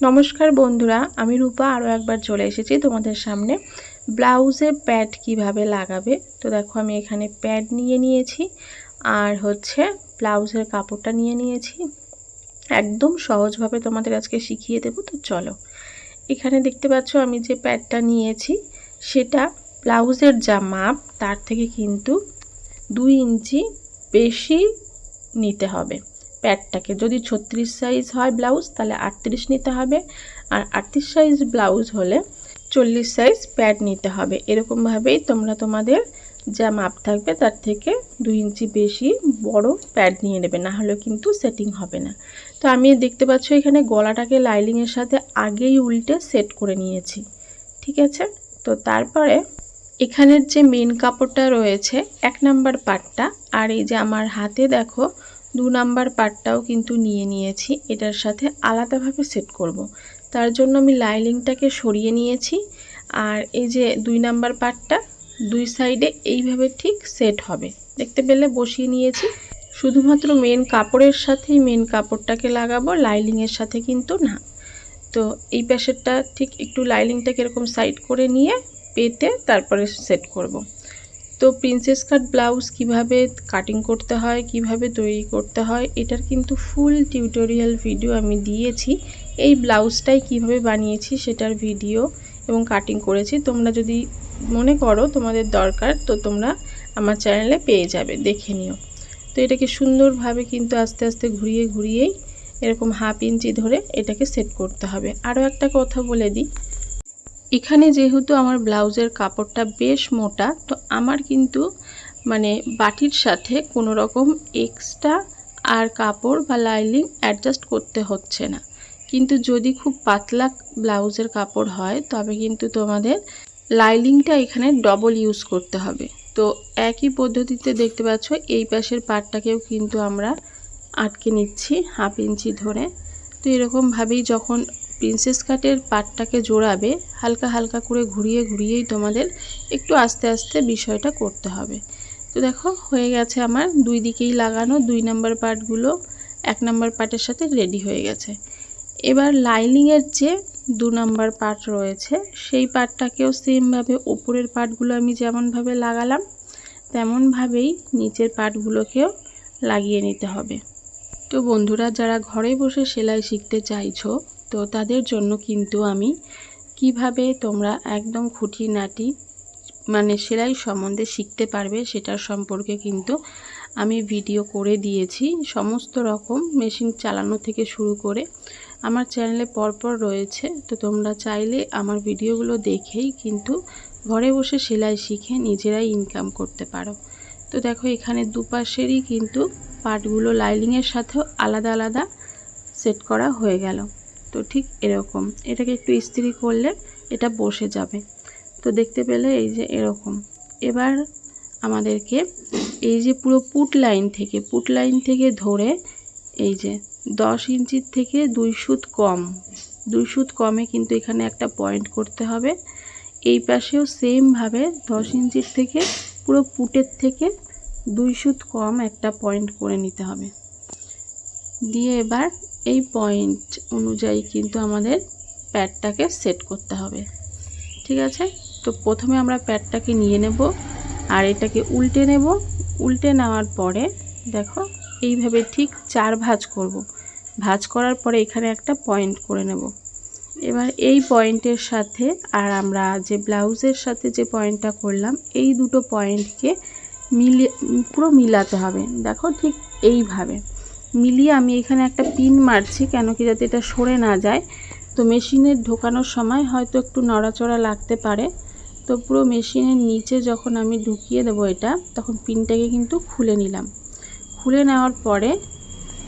নমস্কার বন্ধুরা, আমি রূপা, আরও একবার চলে এসেছি তোমাদের সামনে। ব্লাউজে প্যাড কীভাবে লাগাবে? তো দেখো, আমি এখানে প্যাড নিয়ে নিয়েছি, আর হচ্ছে ব্লাউজের কাপড়টা নিয়ে নিয়েছি। একদম সহজভাবে তোমাদের আজকে শিখিয়ে দেবো, তো চলো। এখানে দেখতে পাচ্ছ, আমি যে প্যাডটা নিয়েছি, সেটা ব্লাউজের যা মাপ, তার থেকে কিন্তু দুই ইঞ্চি বেশি নিতে হবে। প্যাডটাকে। যদি ছত্রিশ সাইজ হয় ব্লাউজ, তাহলে আটত্রিশ নিতে হবে। আর আটত্রিশ সাইজ ব্লাউজ হলে চল্লিশ সাইজ প্যাড নিতে হবে। এরকমভাবেই তোমরা তোমাদের যা মাপ থাকবে, তার থেকে দুই ইঞ্চি বেশি বড় প্যাড নিয়ে নেবে। না হলে কিন্তু সেটিং হবে না। তো আমি দেখতে পাচ্ছ এখানে গলাটাকে লাইলিংয়ের সাথে আগেই উল্টে সেট করে নিয়েছি। ঠিক আছে? তো তারপরে এখানের যে মেন কাপড়টা রয়েছে, এক নাম্বার পাটটা, আর এই যে আমার হাতে দেখো দু নাম্বার পাটটাও কিন্তু নিয়ে নিয়েছি। এটার সাথে আলাদাভাবে সেট করব। তার জন্য আমি লাইলিংটাকে সরিয়ে নিয়েছি। আর এই যে দুই নাম্বার পাটটা দুই সাইডে এইভাবে ঠিক সেট হবে। দেখতে পেলে বসিয়ে নিয়েছি। শুধুমাত্র মেন কাপড়ের সাথেই মেন কাপড়টাকে লাগাবো লাইলিংয়ের সাথে কিন্তু না। তো এই প্যাশেরটা ঠিক একটু লাইলিংটাকে এরকম সাইড করে নিয়ে পেতে তারপরে সেট করব। তো প্রিন্সেস কাট ব্লাউজ কীভাবে কাটিং করতে হয়, কীভাবে তৈরি করতে হয়, এটার কিন্তু ফুল টিউটোরিয়াল ভিডিও আমি দিয়েছি। এই ব্লাউজটাই কীভাবে বানিয়েছি সেটার ভিডিও এবং কাটিং করেছি। তোমরা যদি মনে করো তোমাদের দরকার, তো তোমরা আমার চ্যানেলে পেয়ে যাবে, দেখে নিও। তো এটাকে সুন্দরভাবে কিন্তু আস্তে আস্তে ঘুরিয়ে ঘুরিয়েই এরকম হাফ ইঞ্চি ধরে এটাকে সেট করতে হবে। আরও একটা কথা বলে দিই। এখানে যেহেতু আমার ব্লাউজের কাপড়টা বেশ মোটা, তো আমার কিন্তু মানে বাটির সাথে কোনো রকম এক্সট্রা আর কাপড় বা লাইলিং অ্যাডজাস্ট করতে হচ্ছে না। কিন্তু যদি খুব পাতলা ব্লাউজের কাপড় হয়, তবে কিন্তু তোমাদের লাইলিংটা এখানে ডবল ইউজ করতে হবে। তো একই পদ্ধতিতে দেখতে পাচ্ছ, এই পাশের পাটটাকেও কিন্তু আমরা আটকে নিচ্ছি হাফ ইঞ্চি ধরে। তো এরকমভাবেই যখন প্রিন্সেস কাটের পাটটাকে জোড়াবে, হালকা হালকা করে ঘুরিয়ে ঘুরিয়েই তোমাদের একটু আস্তে আস্তে বিষয়টা করতে হবে। তো দেখো, হয়ে গেছে আমার দুই দিকেই লাগানো, দুই নাম্বার পার্টগুলো এক নাম্বার পার্টের সাথে রেডি হয়ে গেছে। এবার লাইনিংয়ের যে দু নাম্বার পার্ট রয়েছে, সেই পার্টটাকেও সেমভাবে ওপরের পার্টগুলো আমি যেমনভাবে লাগালাম, তেমনভাবেই নিচের পার্টগুলোকেও লাগিয়ে নিতে হবে। তো বন্ধুরা, যারা ঘরে বসে সেলাই শিখতে চাইছো তো তাদের জন্য কিন্তু আমি কীভাবে তোমরা একদম খুঁটিনাটি মানে সেলাই সম্বন্ধে শিখতে পারবে সেটার সম্পর্কে কিন্তু আমি ভিডিও করে দিয়েছি। সমস্ত রকম মেশিন চালানো থেকে শুরু করে আমার চ্যানেলে পরপর রয়েছে। তো তোমরা চাইলে আমার ভিডিওগুলো দেখেই কিন্তু ঘরে বসে সেলাই শিখে নিজেরাই ইনকাম করতে পারো। তো দেখো এখানে দুপাশেরই কিন্তু পার্টগুলো লাইলিংয়ের সাথেও আলাদা আলাদা সেট করা হয়ে গেল। তো ঠিক এরকম। এটাকে একটু ইস্ত্রি করলে এটা বসে যাবে। তো দেখতে পেলে এই যে এরকম। এবার আমাদেরকে এই যে পুরো পুট লাইন থেকে, পুট লাইন থেকে ধরে এই যে দশ ইঞ্চির থেকে দুই সুত কম। দুই সুত কমে কিন্তু এখানে একটা পয়েন্ট করতে হবে। এই পাশেও সেমভাবে দশ ইঞ্চির থেকে পুরো পুটের থেকে দুই সুত কম একটা পয়েন্ট করে নিতে হবে। দিয়ে এবার এই পয়েন্ট অনুযায়ী কিন্তু আমাদের প্যাডটাকে সেট করতে হবে। ঠিক আছে? তো প্রথমে আমরা প্যাডটাকে নিয়ে নেব আর এটাকে উল্টে নেব। উল্টে নেওয়ার পরে দেখো, এইভাবে ঠিক চার ভাঁজ করব। ভাঁজ করার পরে এখানে একটা পয়েন্ট করে নেব। এবার এই পয়েন্টের সাথে আর আমরা যে ব্লাউজের সাথে যে পয়েন্টটা করলাম, এই দুটো পয়েন্টকে মিলিয়ে, পুরো মিলাতে হবে। দেখো ঠিক এইভাবে। মিলিয়ে আমি এখানে একটা পিন মারছি কেন কি যাতে এটা সরে না যায়। তো মেশিনের ঢোকানোর সময় হয়তো একটু নড়াচড়া লাগতে পারে। তো পুরো মেশিনের নিচে যখন আমি ঢুকিয়ে দেবো এটা, তখন পিনটাকে কিন্তু খুলে নিলাম। খুলে নেওয়ার পরে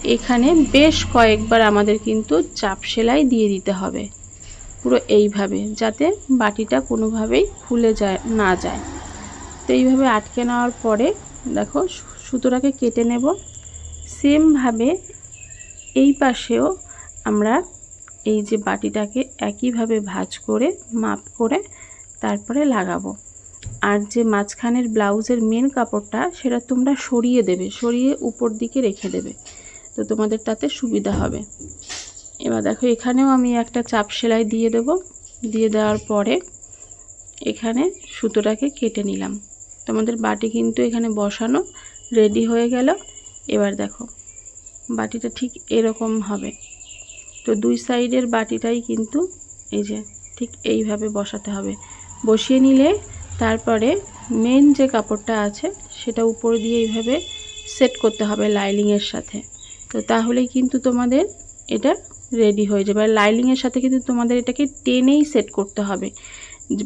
এখানে বেশ কয়েকবার আমাদের কিন্তু চাপ সেলাই দিয়ে দিতে হবে। পুরো এইভাবে, যাতে বাটিটা কোনোভাবেই খুলে যায়, না যায়। তো এইভাবে আটকে নেওয়ার পরে দেখো সুতোটাকে কেটে নেব। সেমভাবে এই পাশেও আমরা এই যে বাটিটাকে একইভাবে ভাঁজ করে, মাপ করে তারপরে লাগাবো। আর যে মাঝখানের ব্লাউজের মেন কাপড়টা সেটা তোমরা সরিয়ে দেবে, সরিয়ে উপর দিকে রেখে দেবে। তো তোমাদের তাতে সুবিধা হবে। এবার দেখো, এখানেও আমি একটা চাপ সেলাই দিয়ে দেব। দিয়ে দেওয়ার পরে এখানে সুতোটাকে কেটে নিলাম। তোমাদের বাটি কিন্তু এখানে বসানো রেডি হয়ে গেল। এবার দেখো, বাটিটা ঠিক এরকম হবে। তো দুই সাইডের বাটিটাই কিন্তু এই যে ঠিক এইভাবে বসাতে হবে। বসিয়ে নিলে তারপরে মেন যে কাপড়টা আছে সেটা উপর দিয়ে এইভাবে সেট করতে হবে লাইলিংয়ের সাথে। তো তাহলেই কিন্তু তোমাদের এটা রেডি হয়ে যাবে। আর লাইলিংয়ের সাথে কিন্তু তোমাদের এটাকে টেনেই সেট করতে হবে।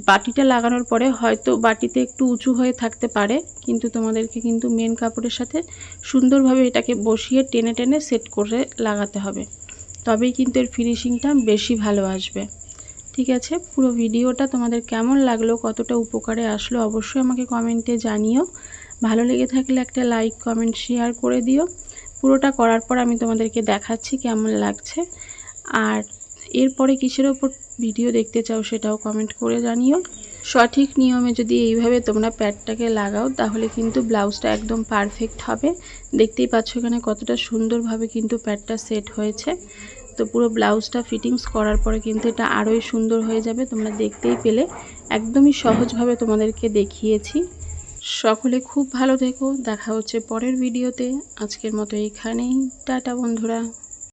বাটিটা লাগানোর পরে হয়তো বাটিতে একটু উঁচু হয়ে থাকতে পারে, কিন্তু তোমাদেরকে কিন্তু মেন কাপড়ের সাথে সুন্দরভাবে এটাকে বসিয়ে টেনে টেনে সেট করে লাগাতে হবে। তবেই কিন্তু এর ফিনিশিংটা বেশি ভালো আসবে। ঠিক আছে, পুরো ভিডিওটা তোমাদের কেমন লাগল, কতটা উপকারে আসলো অবশ্যই আমাকে কমেন্টে জানিও। ভালো লেগে থাকলে একটা লাইক কমেন্ট শেয়ার করে দিও। পুরোটা করার পর আমি তোমাদেরকে দেখাচ্ছি কেমন লাগছে। আর এরপরে কিসের ওপর ভিডিও দেখতে চাও সেটাও কমেন্ট করে জানিও। সঠিক নিয়মে যদি এইভাবে তোমরা প্যাডটাকে লাগাও, তাহলে কিন্তু ব্লাউজটা একদম পারফেক্ট হবে। দেখতেই পাচ্ছ এখানে কতটা সুন্দরভাবে কিন্তু প্যাডটা সেট হয়েছে। তো পুরো ব্লাউজটা ফিটিংস করার পরে কিন্তু এটা আরোই সুন্দর হয়ে যাবে, তোমরা দেখতেই পেলে। একদমই সহজভাবে তোমাদেরকে দেখিয়েছি। সকলে খুব ভালো থেকো, দেখা হচ্ছে পরের ভিডিওতে। আজকের মতো এইখানেই টাটা বন্ধুরা।